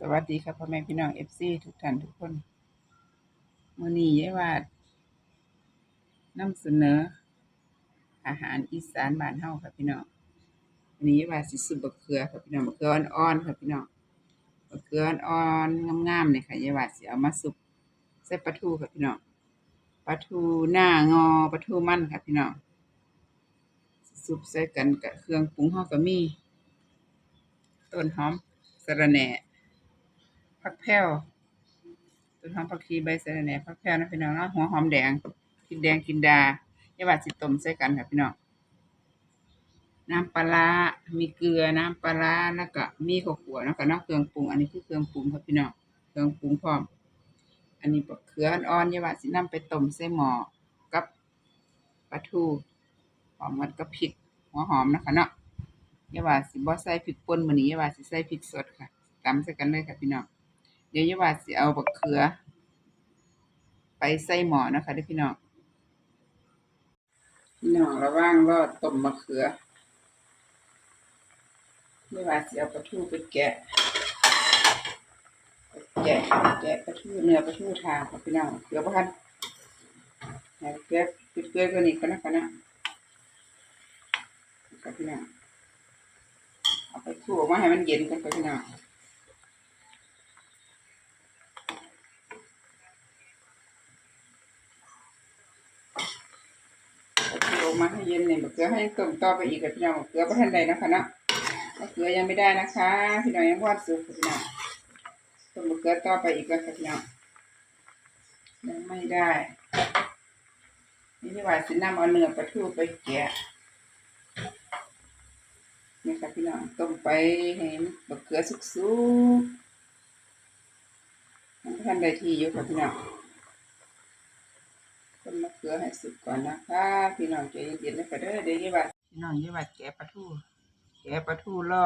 สวัสดีครับพ่อแม่พี่น้องเอฟซีทุกท่านทุกคนมือนี้ยายวาดนำเสนอ อาหารอีสานบ้านเฮาครับพี่น้องวันนี้ยายวาดสิสุบบักเขือครับพี่น้องบักเขืออ่อนๆครับพี่น้องบักเขืออ่อนๆงามๆเนี่ยค่ะยายวาดสิเอามาสุบใส่ปลาทูครับพี่น้องปลาทูหน้างอปลาทูมันครับพี่น้องสิสุบใส่กันกับเครื่องปรุงเฮาก็มีต้นหอมสะระแหน่ ผักแพรวต้นหอมผักชีใบสะระแหน่ผักแพรวนะพี่น้องเนาะหัวหอมแดงพริกแดงกินดาอย่าว่าสิต้มใส่กันค่ะพี่น้องน้ำปลา มีเกลือ น้ำปลาแล้วก็มีข้าวขัวเนาะก็นาะเครื่องปรุง อันนี้คือเครื่องปรุงครับพี่น้อง เครื่องปรุงพร้อม อันนี้บักเขืออ่อนๆย่าว่าสินำไปต้มใส่หม้อกับปลาทูหอมกันกับพริก หัวหอมนะคะเนาะย่าว่าสิบ่ใส่พริกป่นมื้อนี้ย่าว่าสิใส่พริกสดค่ะตำใส่กันเลยค่ะพี่น้อง เดี๋ยวยาว่าสิเอาบักเขือ ไปใส่หม้อนะคะเด้อพี่น้องพี่น้องระว่างรอดต้มมะเขือยายว่าสิเอาปลาทูไปแกะแกะแกะปลาทูเนื้อปลาทูทางพี่น้องเกลือบ่ทันให้เกลือปิดเกลือตัวนี้ก่อนนะคะนะค่ะพี่น้องเอาไปทูออกมาให้มันเย็นก่อนค่ะพี่น้อง เอา เย็นเนี่ยมะเขือให้ต้มต่อไปอีกกับพี่น้องมะเขือบ่ทันใดนะคะเนาะมะเขือยังไม่ได้นะคะพี่น้องยังวาดสุกค่ะพี่น้องต้มมะเขือต่อไปอีกแล้วค่ะพี่น้องยังไม่ได้นี่ที่ว่าสิน้ำเอาเนื้อปลาทูไปแกะนี่ค่ะพี่น้องต้มไปให้มะเขือสุกๆมันบ่ทันได้ที่อยู่ค่ะพี่น้อง ต้นมะเขือให้สุกก่อนนะคะ พี่น้องใจเย็นๆนะคะเด้อเดี๋ยวยี่บัดพี่น้องยี่บัดแกะปลาทูแกะปลาทูล่อ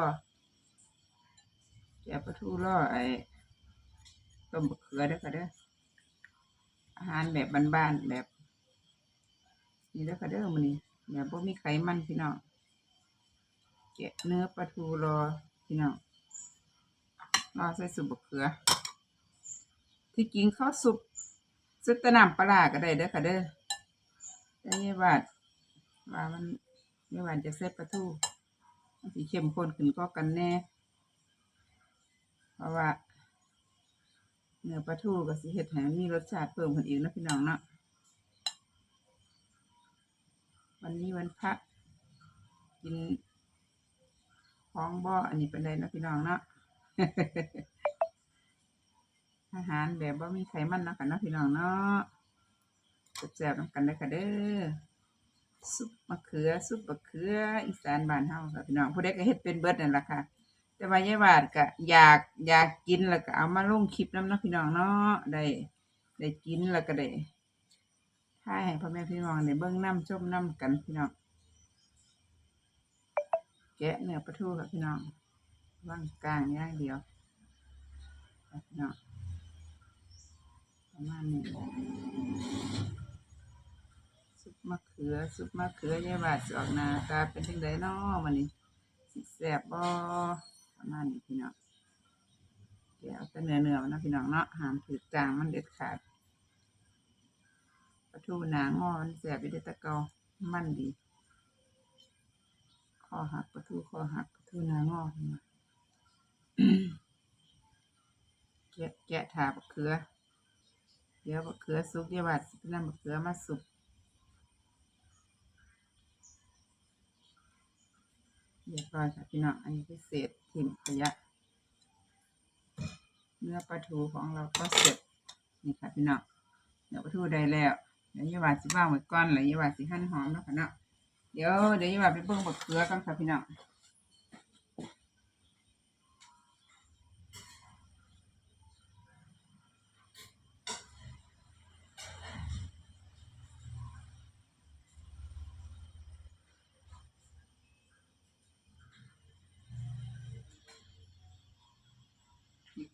แกะปลาทูล่อไอ้ต้มมะเขือเด้อค่ะเด้ออาหารแบบบ้านๆแบบ นี่เด้อค่ะเด้อมื้อนี้แบบบ่มีไขมันพี่น้องแกะเนื้อปลาทูรอพี่น้องรอใส่สุปมะเขือ ที่จริงข้าวสุป ซุปแตะน้ำปลาก็ได้เด้อค่ะเด้อแต่นี่ว่าว่ามันนี่ว่าจะเซฟปลาทูมันสิเข้มข้นขึ้นก็กันแน่ เพราะว่าเนื้อปลาทูก็สิเฮ็ดให้มันมีรสชาติเพิ่มขึ้นอีกนะพี่น้องเนาะวันนี้วันพระกินของบ่อันนี้เป็นไรนะพี่น้องเนาะ อาหารแบบว่ามีไขมันนะค่ะเนาะพี่น้องเนาะแซ่บๆนำกันเลยค่ะเด้อซุปมะเขือซุปมะเขืออีสานบ้านเฮาค่ะพี่น้องผู้ใดก็เฮ็ดเป็นเบิดนั่นล่ะค่ะ แต่ว่ายายวาดก็อยากอยากกินแล้วก็เอามาลงคลิปนำเนาะพี่น้องเนาะได้ได้กินแล้วก็ได้ถ่ายให้พ่อแม่พี่น้องได้เบิ่งนํชมนํกันพี่น้องแกะเนื้อปลาทูค่ะพี่น้องว่างกลางอย่างเดียวพี่น้อง ประมาณนี้ซุปมะเขือซุปมะเขือยายบาดสออกนาตาเป็นจังไดเนาะมันนี้สิแซ่บบ่ประมาณนี้พี่น้องเดี๋ยวแต่เนื้อเนื้อมันะพี่น้องเนาะหามถือจางมันเด็ดขาดปลาทูหนางอมันแซ่บอยู่เด้อแตะเกามันดีคอหักปลาทูคอหักปลาทูหนางอนแกะแกะถาบเขือ ดี๋ยวบักเขือสุกเดี๋ยวบาดนำบักเขือมาสุกเรียบร้อยค่ะพี่น้อง อันนี้คือเศษถิ่นขยะ เนื้อปลาทูของเราก็เสร็จ นี่ค่ะพี่น้องเนื้อปลาทูได้แล้ว เดี๋ยวยายบาสิว่างไว้ก่อนแล้วยายบาสิหั่นหอมแล้วค่ะเนาะ เดี๋ยวเดี๋ยวยายบาไปเบิ่งบักเขือกันค่ะพี่น้อง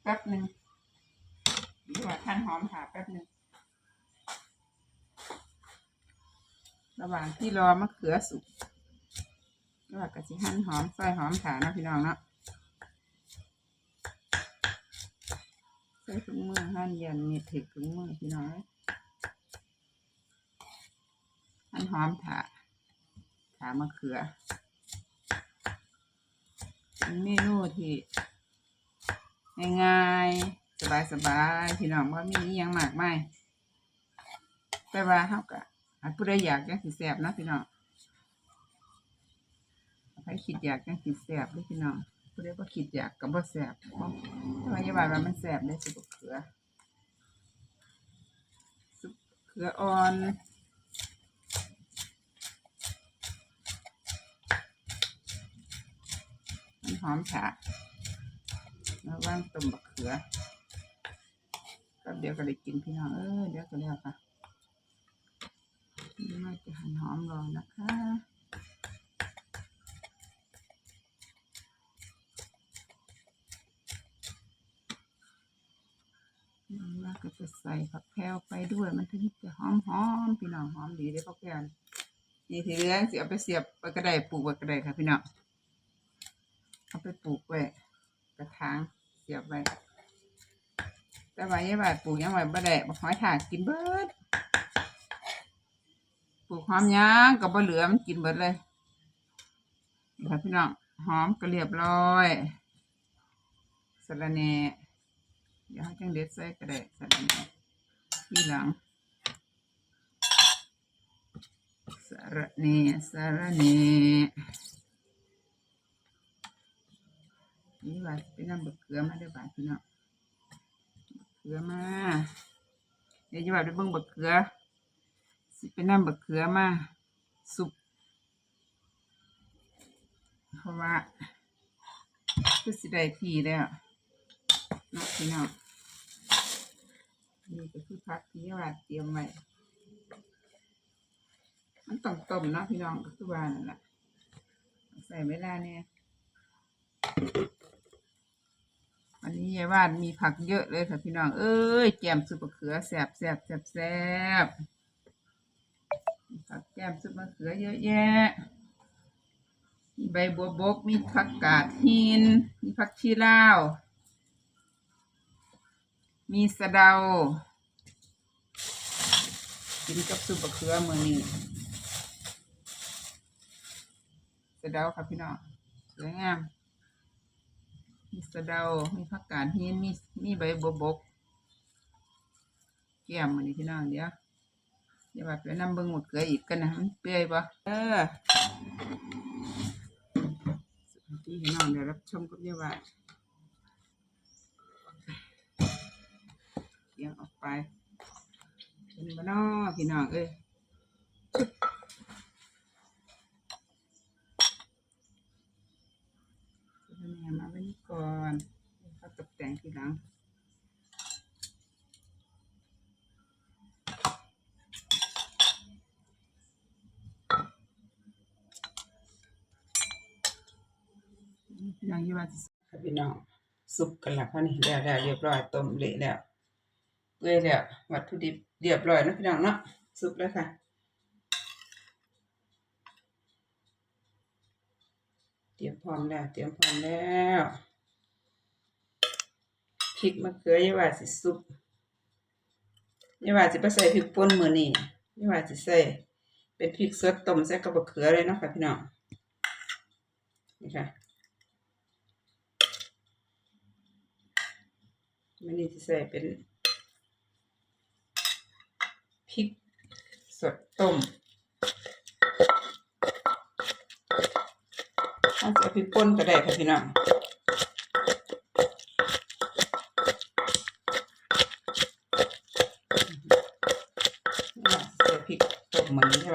แป๊บหนึ่งหรือว่าท่านหอมถาแป๊บหนึ่งระหว่างที่รอมะเขือสุกระหว่างกะสิหั่นหอมซอยหอมถานาะพี่น้องเนาะถุงมือหั่นเยันมีถือถุงมือพี่น้อยหั่นหอมถาถามะเขือเป็นเมนูที่ ง่ายๆ สบายๆพี่น้องว่ามีอหยังมากมายแต่ว่าเฮาก็อาผู้ใดอยากจังสิแซ่บนะพี่น้องใครคิดอยากจังสิแซ่บเด้อพี่น้องผู้ใดบ่คิดอยากก็บ่แซ่บเพราะแต่ว่าอย่าว่าว่ามันแซ่บได้สิบ่เขือซุปเขืออ่อนมันหอมฉะ แล้วว่างต้มบักเขือก็เดี๋ยวก็ได้กินพี่น้องเออเดี๋ยวก็แล้วค่ะนี่มาจะหั่นหอมรอนะคะแล้วก็จะใส่ผักแพรวไปด้วยมันถึงจะหอมหอมพี่น้องหอมดีได้อผักแพรวนี่ทีเหลือสิเอาไปเสียบไว้ก็ไดปลูกไว้ก็ไดค่ะพี่น้องเอาไปปลูกไว้ กระถางเสียบไว้แต่ว่าอย่าว่าปลูกยังไว้บ่ได้บ่หอยถากกินเบิดปลูกหอมยังก็บ่เหลือมันกินเบิดเลยนี่ค่ะพี่น้องหอมก็เรียบร้อยสะระแหน่เดี๋ยวให้จังเด็ดใส่ก็ได้ใส่ลงไปทีหลังสระเนสาระเน นี่ว่าเป็นน้ำบะเกลือมาด้อบาทพี่น้องบักเกลือมา เดี๋ยวจะว่าไปเบิ่งบะเกลือสิเป็นน้ำบะเกลือมาสุปเพราะว่าคือสิได้ทีแล้วนาะพี่น้องนี่ก็คือผักที่ว่าเตรียมไว้มันต้องต้มนะพี่น้องก็คือว่านั่นแหละใส่เวลาเนี่ย วันนี้ยายวาดมีผักเยอะเลยค่ะพี่น้อง เอ้ยแกมซุปมะเขือแซ่บแซ่บแซ่บแซ่บผักแกมซุปมะเขือเยอะแยะ มีใบบัวบก มีผักกาดหิน มีผักชีลาว มีสะเดา กินกับซุปมะเขือมือนี้สะเดาครับพี่น้องสวยงาม มีสะเดา มีผักกาดหินมีมีใบบวบกแก้มมือนี้พี่น้องเดี๋ยวเดี๋ยวว่าไปนำเบิ่งหมดเกลืออีกกันนะมันเปื่อยปะเออสวัสดีพี่น้องเดี๋ยวรับชมกับเยาวาเสียงออกไปเป็นบ้านอพี่น้องเอ้ยชุดจะเนี่ยมาไว้นี่ ก่อนเดี๋ยวเขาตกแต่งทีหลังพี่น้องยี่ว่าจะค่ะพี่น้องสุกกันและพอนี่แล้วแล้วเรียบร้อยต้มเละแล้วเปื่อยแล้ววัตถุดิบเรียบร้อยนะพี่น้องเนาะสุกแล้วค่ะเตรียมพร้อมแล้วเตรียมพร้อมแล้ว ริกมะเขือยายว่าสิสุกยายว่าสิไปใส่พริกป่นมือนี้ยายว่าสิใส่เป็นพริกสดต้มใส่กับมะเขือเลยเนาะค่ะพี่น้องนี่ค่ะมื้อนี้สิใส่เป็นพริกสดต้มถ้าจะพริกป่นก็ได้ค่ะพี่น้องนี่ใส่พริกต้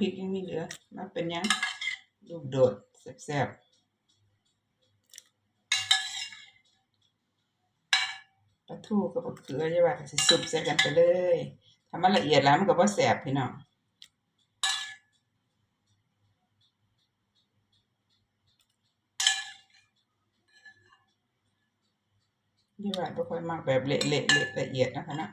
พริกยังมีเหลือมาเป็นยังลูกโดดแซ่บปลาทูกับปลาเกลือจะว่ากันสุบใส่กันไปเลยทำมันละเอียดแล้วมันก็ว่าแสบพี่น้องยี่ว่าทุกคนมากแบบเละๆละเอียดนะคะนะ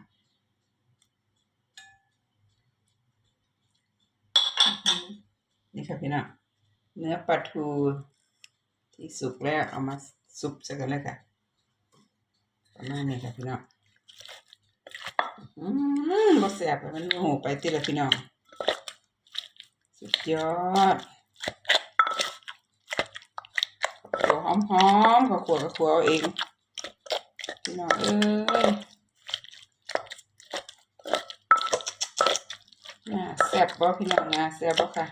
พี่น้องเนื้อปลาทูที่สุกแล้วเอามาสุบใส่กันเลยค่ะประมาณนี้ค่ะพี่น้องอืมบ่แซ่บมันโหไปติละพี่น้อง สุดยอดขัวหอมหอมๆข้าวขัวกับขัวเอาเอง พี่น้องเอ้ยน่าแซ่บบ่พี่น้องน่าแซ่บบ่ค่ะ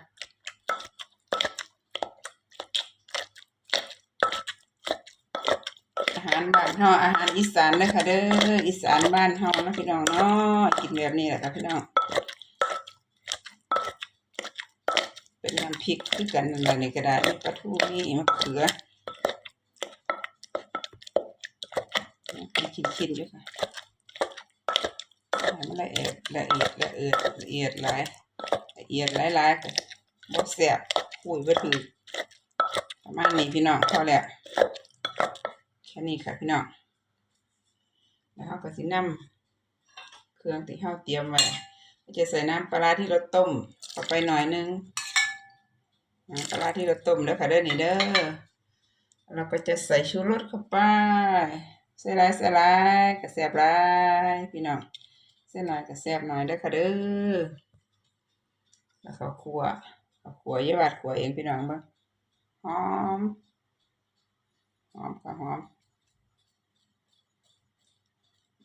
อาหารบ้านเฮาอาหารอีสานเด้อค่ะเด้ออีสานบ้านเฮานะพี่น้องเนาะกินแบบนี้แหละค่ะพี่น้อง เป็นน้ำพริกคือกันนั่นแหละนี่ก็ได้มีปลาทูนี่มะเขือกินกินอยู่ค่ะห้มันละเอียดละเอียดละเอียดละเอียดหลายละเอียดหลายๆก็บ่แซ่บคุยบ่ถือประมาณนี้พี่น้องพอแล้ว แค่นี้ค่ะพี่น้องแล้วเราก็สินำเครื่องที่เราเตรียมไว้เราจะใส่น้ำปลาที่เราต้มเข้าไปหน่อยนึงน้ำปลาที่เราต้มแล้วค่ะเด้อนี่เด้อเราก็จะใส่ชูรสเข้าไปใส่ลายใส่ลายกระแสบลายพี่น้องใส่หน่อยกระแสบหน่อยเด้อค่ะเด้อแล้วเขาคั่วเขาคั่วเยาวัดคั่วเองพี่น้องบ้างหอมหอมค่ะหอม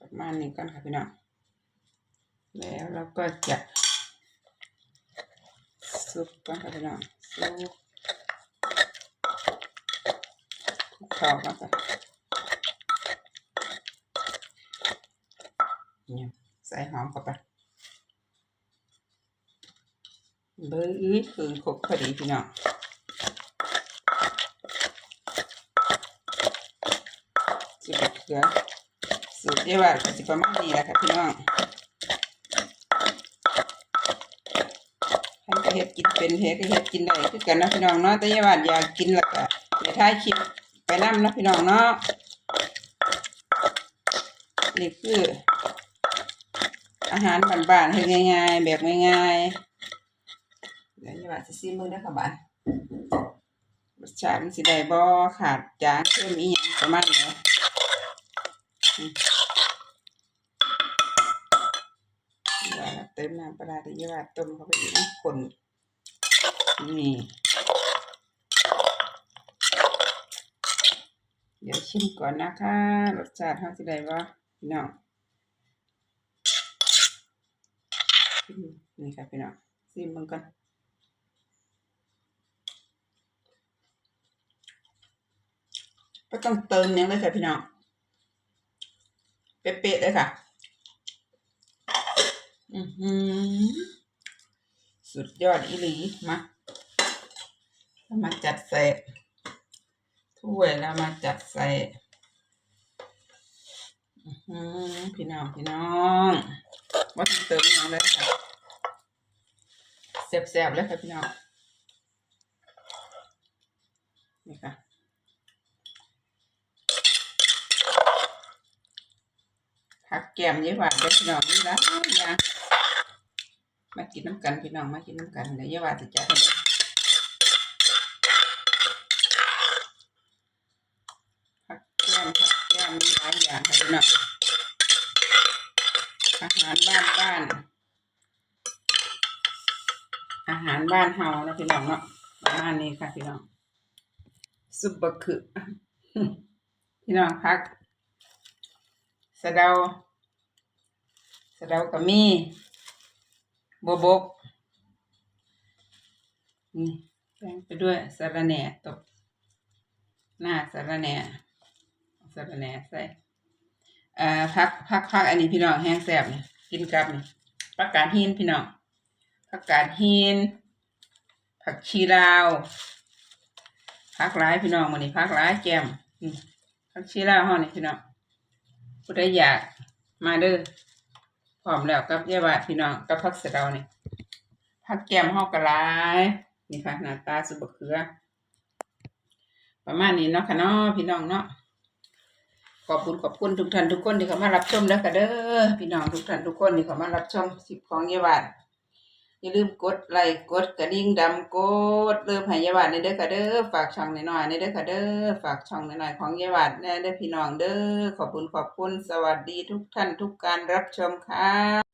ประมาณนี้ก่อนค่ะพี่น้อง แล้วเราก็จะซุปก่อนค่ะพี่น้องซุปคลุกเข้ากันค่ะเนี่ยใส่หอมเข้าไปเบอร์อื้อคืนครบพอดีพี่น้องสิบเกลือ เดียวกันก็สิประมาณนี้แหละค่ะพี่น้องท่านก็เฮ็ดกินเป็นเฮ็ดก็เฮ็ดกินได้คือกันนะพี่น้องเนาะแต่ยาว่าอยากกินแล้วก็เดี๋ยวท้ายคลิปไปน้ำนะพี่น้องเนาะนี่คือ อาหารบ้านๆเฮ็ดง่าย ๆ แบบง่ายๆเดี๋ยวยาว่าสิซิมมือเด้อค่ะบ้านรสชาติมันสิได้บ่ขาดจางเพิ่มอีหยังประมาณนี้ว่ เติมน้ำปลาร้าที่ยี่ว่าต้มเข้าไปอีกนะคนนี่เดี๋ยวชิมก่อนนะคะรสชาติเขาจะได้ว่าพี่น้องนี่ค่ะพี่น้องชิมมันก่อนก็ต้องเติมเนี้ยเลยค่ะพี่น้องเป๊ะๆเลยค่ะ อือหือสุดยอดอีหลีมามาจัดใส่ถ้วยแล้วมาจัดใส่พี่น้อง พี่น้องว่าเติมอหย่างเลยค่ะแซ่บๆเลยค่ะพี่น้อง นี่ค่ะผักแกมยี่หวานเด้อพี่น้องนี่ละอย่าง มากินน้ำกันพี่น้องมากินน้ำกันเดี๋ยวอย่าว่าต่จะให้เด้อผักแก้มผักแก้มมีหลายอย่างค่ะพี่น้องอาหารบ้านบ้าน อาหารบ้านเฮานะพี่น้องเนาะประมาณนี้ค่ะพี่น้องซุปบะคือพี่น้องพักสะเดาสะเดาก็มี บบกนี่แป้งไปด้วยสาระแหน่ตบหน้าสาระแหน่เอาสาระแหน่ใส่อ่อพักพักพักอันนี้พี่น้องแห้งแซ่บนี่กินกับนี่ผักกาดหินพี่น้องผักกาดหินผักชีลาวผักหลายพี่น้องมันนี่ผักหลายแกมผักชีลาวเฮานี่พี่น้องผู้ใดอยากมาเด้อ พร้อมแล้วกับเยาวาพี่น้องกับผักสะเดาเนี่ยผักแกมเฮากระไรนี่ค่ะหน้าตาสุบเขือ ประมาณนี้เนาะค่ะเนาะพี่น้องเนาะขอบคุณขอบคุณทุกท่านทุกคนที่เข้ามารับชมแล้วค่ะเด้อพี่น้องทุกท่านทุกคนที่เข้ามารับชมสิบของยาวา อย่าลืมกดไลค์กดกระดิ่งดำกดเริ่มให้ยาบาดในเด้อค่ะเด้อฝากช่องหน่อยๆในเด้อค่ะเด้อฝากช่องหน่อยๆของยาบาดแน่เด้อพี่น้องเด้อขอบคุณขอบคุณสวัสดีทุกท่านทุกการรับชมค่ะ